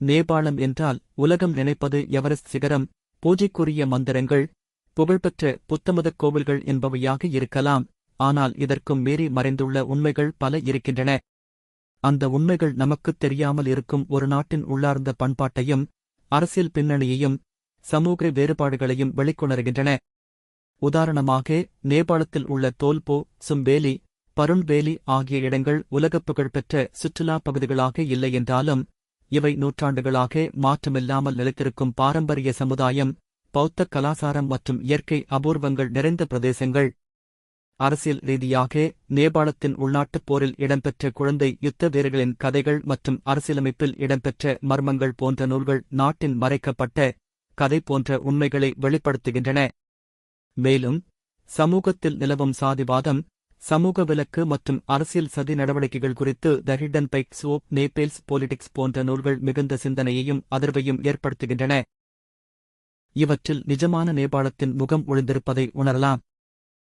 நேபாளம் என்றால் உலகம் நினைப்பது எவரெஸ்ட் சிகரம் பூஜைக்குரிய மந்திரங்கள் புகழ்பெற்ற புத்தமதக் கோவில்கள் என்பவையாக இருக்கலாம் ஆனால் இதற்கும் மீறி மறைந்துள்ள உண்மைகள் பல இருக்கின்றன. அந்த உண்மைகள் நமக்குத் தெரியாமல் இருக்கும் ஒரு நாட்டின் உள்ளார்ந்த பண்பாட்டையும் அரசியல் பின்னணியையும் சமூக வேறுபாடுகளையும் வெளிக்கொணர்கின்றன. உதாரணமாக நேபாளத்தில் உள்ள தோல்போ சும்பேலி பருண்வேலி ஆகிய இடங்கள் உலகப் புகழ்பெற்ற சுற்றுலாப் பகுதிகளாக இல்லை என்றாலும் இவை நூற்றாண்டுகளாக மாற்றமில்லாமல் நிலைத்திருக்கும் பாரம்பரிய சமுதாயம் பௌத்த கலாசாரம் மற்றும் இயற்கை அபூர்வங்கள் நிறைந்த பிரதேசங்கள். அரசியல் ரீதியாக நேபாளத்தின் உள்நாட்டுப் போரில் இடம்பெற்ற குழந்தை யுத்த வீரர்களின் கதைகள் மற்றும் அரசியலமைப்பில் இடம்பெற்ற மர்மங்கள் போன்ற நூல்கள் நாட்டின் மறைக்கப்பட்ட கதை போன்ற உண்மைகளை வெளிப்படுத்துகின்றன. மேலும் சமூகத்தில் நிலவும் சாதிவாதம் சமூக விலக்கு மற்றும் அரசியல் சதி நடவடிக்கைகள் குறித்து the hidden bike shop naples politics போன்ற நூல்கள் மிகுந்த சிந்தனையையும் அதிர்வையும் ஏற்படுத்துகின்றன. இவற்றில் நிஜமான நேபாளத்தின் முகம் ஒளிந்திருப்பதை உணரலாம்.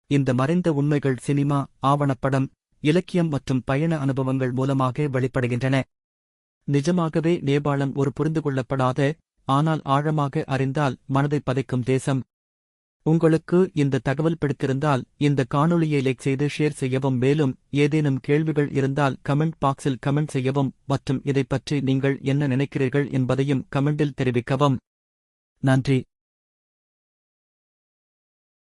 இந்த மறைந்த உண்மைகள் சினிமா ஆவணப்படம் இலக்கியம் மற்றும் பயண அனுபவங்கள் மூலமாக வெளிப்படுகின்றன. நிஜமாகவே நேபாளம் ஒரு புரிந்து கொள்ளப்படாத ஆனால் ஆழமாக அறிந்தால் மனதை பதைக்கும் தேசம். உங்களுக்கு இந்த தகவல் பிடித்திருந்தால் இந்த காணொளியை லைக் செய்து ஷேர் செய்யவும் மேலும் ஏதேனும் கேள்விகள் இருந்தால் கமெண்ட் பாக்ஸில் கமெண்ட் செய்யவும் மற்றும் இதைப் பற்றி நீங்கள் என்ன நினைக்கிறீர்கள் என்பதையும் கமெண்டில் தெரிவிக்கவும். நன்றி.